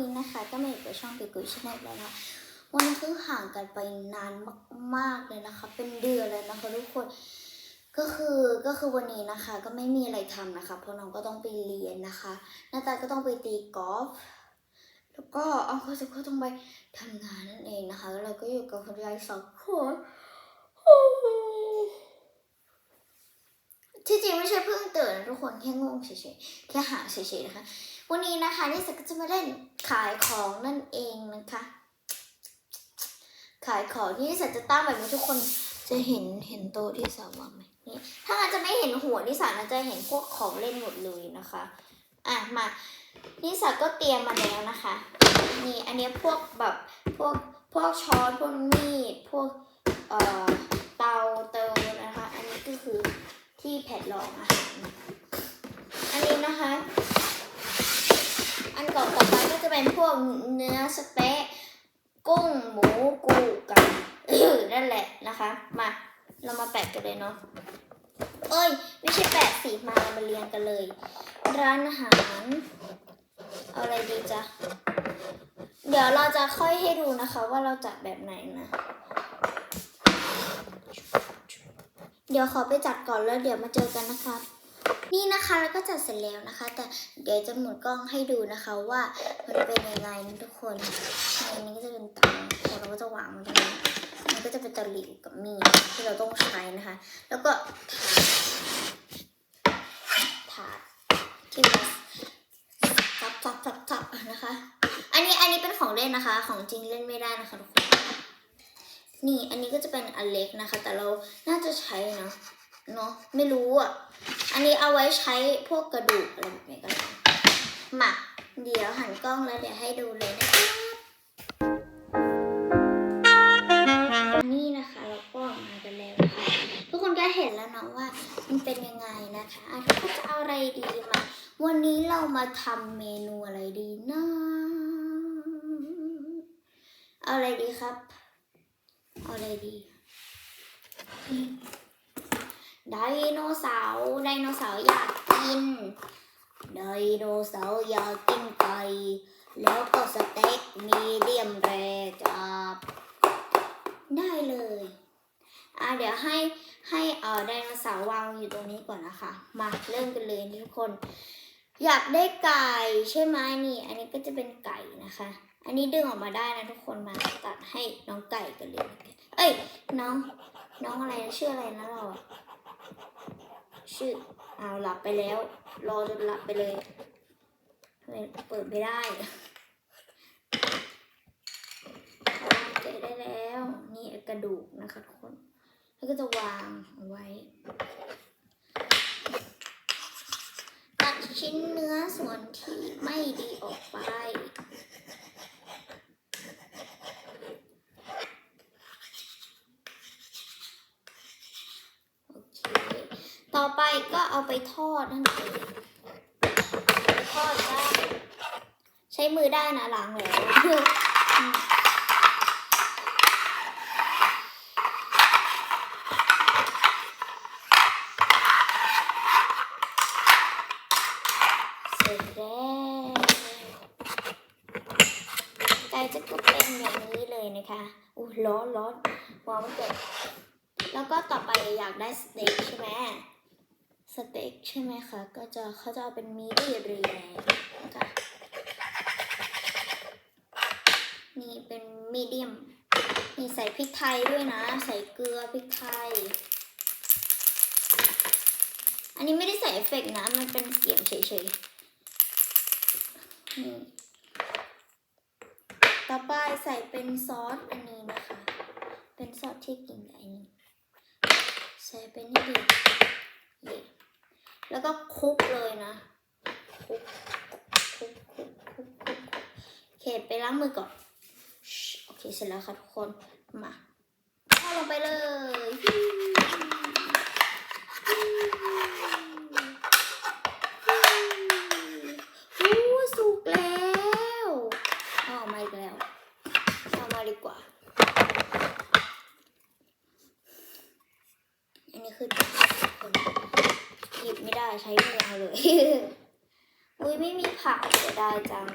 นี้นะคะก็มาอยู่กับช่องปิกุยชแนลแล้วนะวันนี้คือห่างกันไปนานมากๆเลยนะคะ เป็นเดือนเลยนะคะทุกคนก็คือก็คือวันนี้นะคะ ก็ไม่มีอะไรทำนะคะ เพราะน้องก็ต้องไปเรียนนะคะหน้าตาก็ต้องไปตีกอล์ฟแล้วก็เอาก็จะก็ต้องไปทำงานนั่นเองนะคะแล้วเราก็อยู่กับคุณยายสองคนที่จริงไม่ใช่เพิ่งตื่นทุกคนแค่งงเฉยๆแค่หาเฉยๆนะคะ วันนี้นะคะนิสก็จะมาเล่นขายของนั่นเองนะคะ ขายของที่นิสจะตั้งแบบนี้ทุกคนจะเห็นเห็นโต๊ะที่สาวางไหมนี่ถ้าอาจจะไม่เห็นหัวนิสานะจะเห็นพวกของเล่นหมดเลยนะคะอะมานิสาก็เตรียมมาแล้วนะคะนี่อันนี้พวกแบบพวกพวกช้อนพวกมีดพวกเอ่อเตาเตานะคะ อันนี้ก็คือที่แผ่นรองอาหารอันนี้นะคะ อันก่อนต่อไปก็จะเป็นพวกเนื้อสเต๊ะกุ้งหมูกูก่เออนั่นแหละนะคะ มาเรามาแปะกันเลยเนาะเอ้ย ไม่ใช่แปะสีมาเรามาเรียงกันเลย ร้านอาหารเอาอะไรดีจ๊ะเดี๋ยวเราจะค่อยให้ดูนะคะ ว่าเราจัดแบบไหนนะเดี๋ยวขอไปจัดก่อนแล้วเดี๋ยวมาเจอกันนะคะ นี่นะคะแล้วก็จัดเสร็จแล้วนะคะ แต่เดี๋ยวจะหมุนกล้องให้ดูนะคะว่ามันเป็นยังไงนะทุกคนในนี้ก็จะเป็นเตาแล้วเราก็จะวางมันตรงนี้มันก็จะเป็นตะหลิวกับมีดที่เราต้องใช้นะคะ แล้วก็ถาดถาดที่มันจับจับจับจับนะคะ อันนี้อันนี้เป็นของเล่นนะคะ ของจริงเล่นไม่ได้นะคะทุกคนนี่อันนี้ก็จะเป็นอันเล็กนะคะ แต่เราน่าจะใช้นะเนาะไม่รู้อะ อันนี้เอาไว้ใช้พวกกระดูกอะไรแบบนี้ก็ได้มาเดี๋ยวหันกล้องแล้วเดี๋ยวให้ดูเลยนะคะนี่นะคะเราก็มากันแล้วนะคะทุกคนก็เห็นแล้วเนาะว่ามันเป็นยังไงนะคะอะทุกคนจะเอาอะไรดีมา วันนี้เรามาทำเมนูอะไรดีนะเอาอะไรดีครับ เอาอะไรดี ไดโนเสาร์ไดโนเสาร์อยากกินไดโนเสาร์อยากกินไก่แล้วก็สเต็กมีเดียมแรจับได้เลยอะเดี๋ยวให้ให้เอ่อไดโนเสาร์วางอยู่ตรงนี้ก่อนนะคะ มาเริ่มกันเลยทุกคน อยากได้ไก่ใช่ไหมนี่ อันนี้ก็จะเป็นไก่นะคะ อันนี้ดึงออกมาได้นะทุกคนมาตัดให้น้องไก่กันเลย เอ้ยน้องน้องอะไรชื่ออะไรนะเราอะ ชื่อเอาหลับไปแล้ว รอจนหลับไปเลยทำไมเปิดไม่ได้เจอได้แล้ว นี่กระดูกนะคะทุกคน แล้วก็จะวางเอาไว้ตัดชิ้นเนื้อส่วนที่ไม่ดีออกไป โอเค ต่อไปก็เอาไปทอดนั่นเองทอดได้ใช้มือได้นะล้างแล้วเสร็จแล้วไก่จะก็เป็นอย่างนี้เลยนะคะอู้ร้อนร้อนวางไม่เกิดแล้วก็ต่อไปอยากได้สเต็กใช่ไหม สเต็กใช่ไหมคะ ก็จะเขาจะเอาเป็นมีดเรียนะคะนี่เป็นมีเดียมนี่ใส่พริกไทยด้วยนะ ใส่เกลือพริกไทย อันนี้ไม่ได้ใส่เอฟเฟกต์นะ มันเป็นเสียงเฉยๆนี่ต่อไปใส่เป็นซอสอันนี้นะคะ เป็นซอสที่กินกับอันนี้ ใส่ไปนิดเดียวเย แล้วก็คลุกเลยนะคลุกคลุกคลุกคลุกคลุกโอเคไปล้างมือก่อน โอเคเสร็จแล้วค่ะทุกคน มาเอาลงไปเลยอู้สุกแล้วเอาออกมาอีกแล้วเอามาดีกว่า อันนี้คือคนหยิบไม่ได้ใช้มือเอาเลย อุ้ยไม่มีผักเสียดายจัง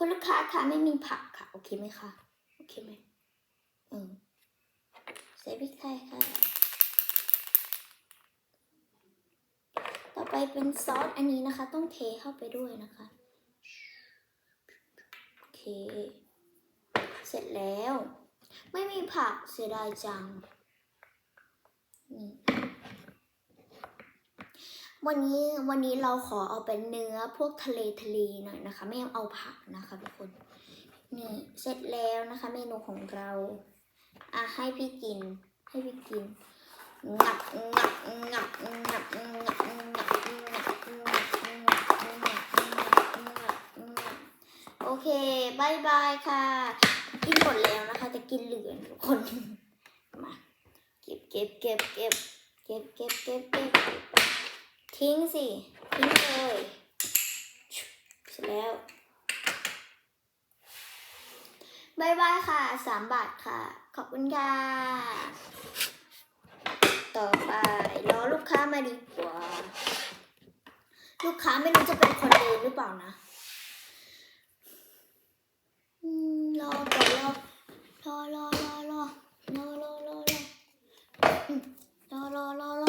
คุณลูกค้าคะไม่มีผักค่ะ โอเคไหมคะโอเคไหมเออใส่พริกไทยค่ะ ต่อไปเป็นซอสอันนี้นะคะ ต้องเทเข้าไปด้วยนะคะโอเค เสร็จแล้ว ไม่มีผักเสียดายจัง นี่ วันนี้วันนี้เราขอเอาเป็นเนื้อพวกทะเลทะเลหน่อยนะคะ ไม่เอาผักนะคะทุกคน นี่เสร็จแล้วนะคะ เมนูของเราอะให้พี่กิน ให้พี่กินงับงับงับงับงับงับงับงับงับงับงับโอเคบายบายค่ะ กินหมดแล้วนะคะ จะกินเหลือทุกคน มา เก็บเก็บเก็บเก็บเก็บเก็บเก็บเก็บ ทิ้งสิ ทิ้งเลยเสร็จแล้วบายบายค่ะสามบาทค่ะ ขอบคุณค่ะ ต่อไปรอลูกค้ามาดีกว่า ลูกค้าไม่รู้จะเป็นคนเดินหรือเปล่านะรอก่อนรอรอรอรอรอรอรอรอรออืมรอรอ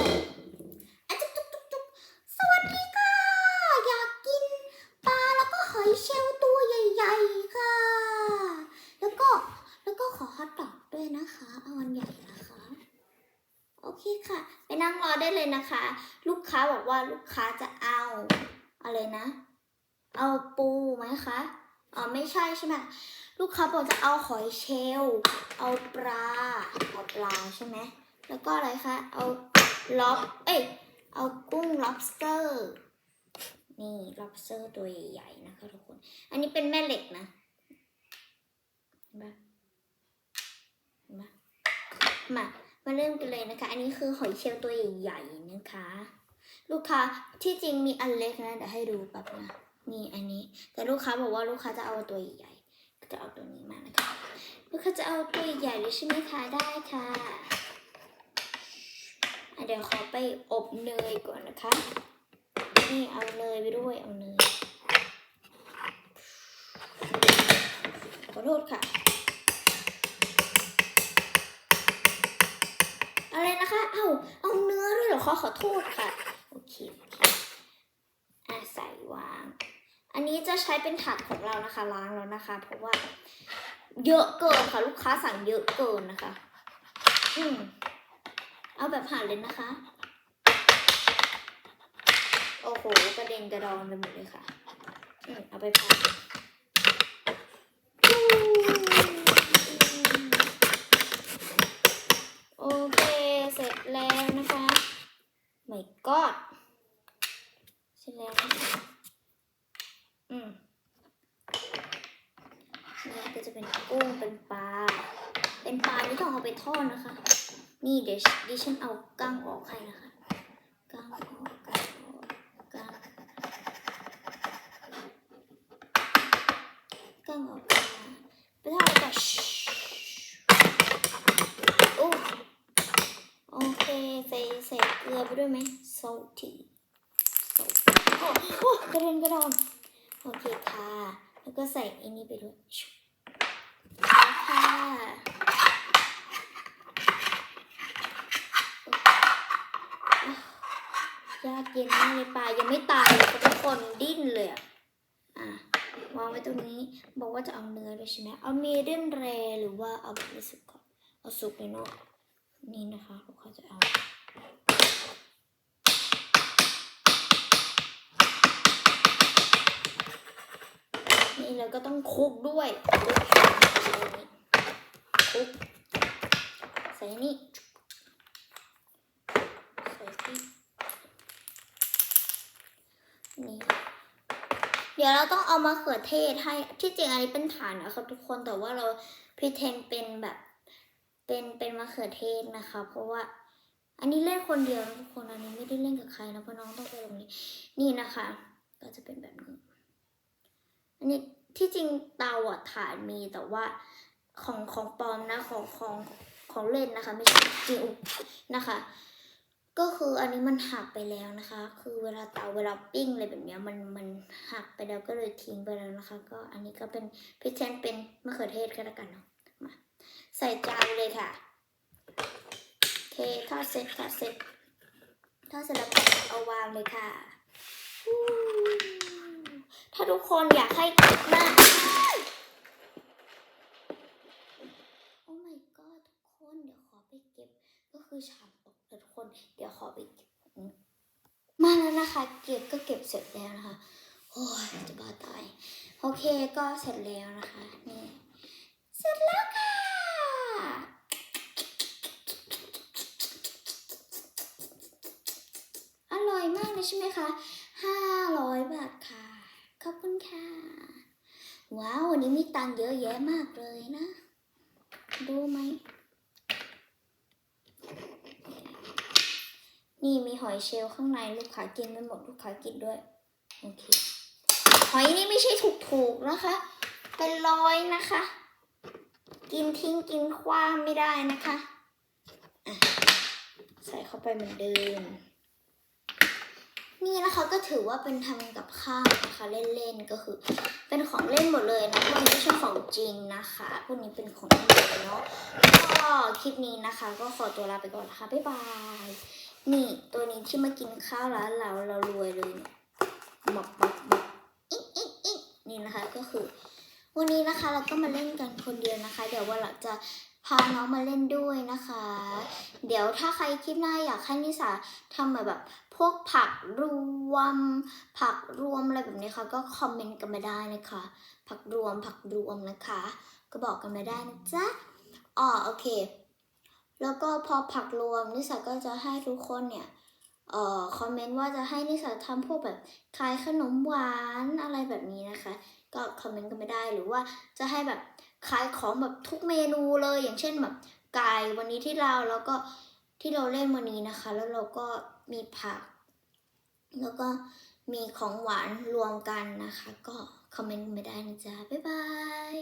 แล้วก็ขอฮอทดอกด้วยนะคะ เอาอันใหญ่นะคะ โอเคค่ะ ไปนั่งรอได้เลยนะคะ ลูกค้าบอกว่าลูกค้าจะเอาอะไรนะ เอาปูไหมคะอ๋อไม่ใช่ใช่ไหมลูกค้าบอกจะเอาหอยเชลล์เอาปลาเอาปลาใช่ไหมแล้วก็อะไรคะเอาล็อบเอ้ยเอากุ้ง lobster นี่ lobster ตัวใหญ่ๆนะคะทุกคน อันนี้เป็นแม่เหล็กนะเห็นปะเห็นปะ มามาเริ่มกันเลยนะคะ อันนี้คือหอยเชลล์ตัวใหญ่ๆนะคะ ลูกค้าที่จริงมีอันเล็กนะเดี๋ยวให้ดูแป๊บนะนี่อันนี้ แต่ลูกค้าบอกว่าลูกค้าจะเอาตัวใหญ่ก็จะเอาตัวนี้มานะคะ ลูกค้าจะเอาตัวใหญ่เลยใช่ไหมคะได้คะ่ะเดี๋ยวขอไปอบเนยก่อนนะคะ นี่เอาเนยไปด้วยเอาเนยขอโทษค่ะ อะไรนะคะ เอาเอาเนื้อด้วยเหรอคะขอโทษค่ะ โอเคโอเคอะใส่วาง อันนี้จะใช้เป็นถาดของเรานะคะ ล้างแล้วนะคะ เพราะว่า เยอะเกินค่ะ ลูกค้าสั่งเยอะเกินนะคะ อืมเอาแบบหั่นเลยนะคะ โอ้โห กระเด็นกระดอนไปหมดเลยค่ะ อืมเอาไปพักโอเค เสร็จแล้วนะคะ ไม่กอดเสร็จแล้วอืมนี่ก็จะเป็นกุ้งเป็นปลา เป็นปลาที่ต้องเอาไปทอดนะคะ นี่เดี๋ยวดิฉันเอากั้งออกให้นะคะกั้งออกกั้งออกกั้งกั้งออกไปทอดกับโอ้โอเค ใส่ใส่ เกลือไปด้วยไหม salty โอ้โอ้กระเด็นกระดอนโอเคค่ะ แล้วก็ใส่อันนี้ไปด้วยค่ะยากเย็นมากเลยปลายังไม่ตายเลยทุกคนดิ้นเลยอะวางไว้ตรงนี้บอกว่าจะเอาเนื้อด้วยใช่ไหมเอาเมเดียมแรหรือว่าเอาไม่สุกก่อนเอาสุกเลยเนาะนี่นะคะลูกค้าจะเอา นี่แล้วก็ต้องคุกด้วยคุกใส่นี่ใส่ที่นี่เดี๋ยวเราต้องเอามะเขือเทศให้ที่จริงอันนี้เป็นฐานนะครับทุกคนแต่ว่าเราพ r เทนเป็นแบบเป็นเป็นมะเขือเทศนะคะ เพราะว่าอันนี้เล่นคนเดียวทุกคนอันนี้ไม่ได้เล่นกับใครนะเพราะน้องต้องไปตรงนี้นี่นะคะ ก็จะเป็นแบบนี้ อันนี้ที่จริงเตาอะฐานมีแต่ว่าของของปลอมนะของของของเล่นนะคะไม่ใช่จริงอุ๊ยนะคะ ก็คืออันนี้มันหักไปแล้วนะคะ คือเวลาเตาเวลาปิ้งอะไรแบบนี้มันมันหักไปแล้วก็เลยทิ้งไปแล้วนะคะ ก็อันนี้ก็เป็นพี่แทนเป็นมะเขือเทศก็แล้วกันเนาะมาใส่จานเลยค่ะโอเคทอดเสร็จทอดเสร็จทอดเสร็จแล้วเอาวางเลยค่ะ ถ้าทุกคนอยากให้คลิปหน้าโอ้ my god ทุกคนเดี๋ยวขอไปเก็บ ก็คือฉากตกทุกคน เดี๋ยวขอไปเก็บมาแล้วนะคะ เก็บก็เก็บเสร็จแล้วนะคะโอ้ยจะบ้าตายโอเคก็เสร็จแล้วนะคะนี่เสร็จแล้วค่ะอร่อยมากเลยใช่ไหมคะห้าร้อยบาท อบคุณค่ะ ว้าววันนี้มีตังเยอะแยะมากเลยนะ ดูไหม นี่มีหอยเชลล์ข้างในลูกค้ากินไม่หมดลูกค้ากินด้วย โอเค หอยนี่ไม่ใช่ถูกๆนะคะ เป็นร้อยนะคะ กินทิ้งกินคว้างไม่ได้นะคะ ใส่เข้าไปเหมือนเดิม นี่นะคะก็ถือว่าเป็นทำกับข้าวนะคะเล่นๆก็คือ เป็นของเล่นหมดเลยนะพวกนี้ไม่ใช่ของจริงนะคะพวกนี้เป็นของเล่นเนาะก็คลิปนี้นะคะ ก็ขอตัวลาไปก่อนนะคะบ๊ายบายนี่ตัวนี้ที่มากินข้าวร้านเราเรารวยเลยหมกหมกหมกอิ๊กอิ๊กอิ๊กนี่นะคะก็คือ วันนี้นะคะเราก็มาเล่นกันคนเดียวนะคะ เดี๋ยววันหลังจะพาน้องมาเล่นด้วยนะคะ เดี๋ยวถ้าใครคลิปหน้าอยากให้นิสาทำแบบ พวกผักรวม ผักรวมอะไรแบบนี้ค่ะ ก็คอมเมนต์กันมาได้นะคะ ผักรวมผักรวมนะคะ ก็บอกกันมาได้นะจ๊ะอ๋อโอเค แล้วก็พอผักรวมนิสาก็จะให้ทุกคนเนี่ยเอ่อคอมเมนต์ว่าจะให้นิสาทำพวกแบบขายขนมหวานอะไรแบบนี้นะคะ ก็คอมเมนต์กันไม่ได้หรือว่าจะให้แบบขายของแบบทุกเมนูเลยอย่างเช่นแบบไก่วันนี้ที่เราแล้วก็ที่เราเล่นวันนี้นะคะ แล้วเราก็ มีผัก แล้วก็มีของหวานรวมกันนะคะ ก็คอมเมนต์ไม่ได้นะจ๊ะ บ๊ายบาย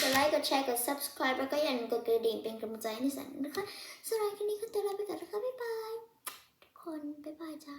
กดไลค์กดแชร์กด subscribe แล้วก็อย่าลืมกดกระดิ่งเป็นกำลังใจให้สันนะคะสำหรับคลิปนี้ก็ตัวลาไปก่อนนะคะบ๊ายบาย ทุกคน บ๊ายบายจ้า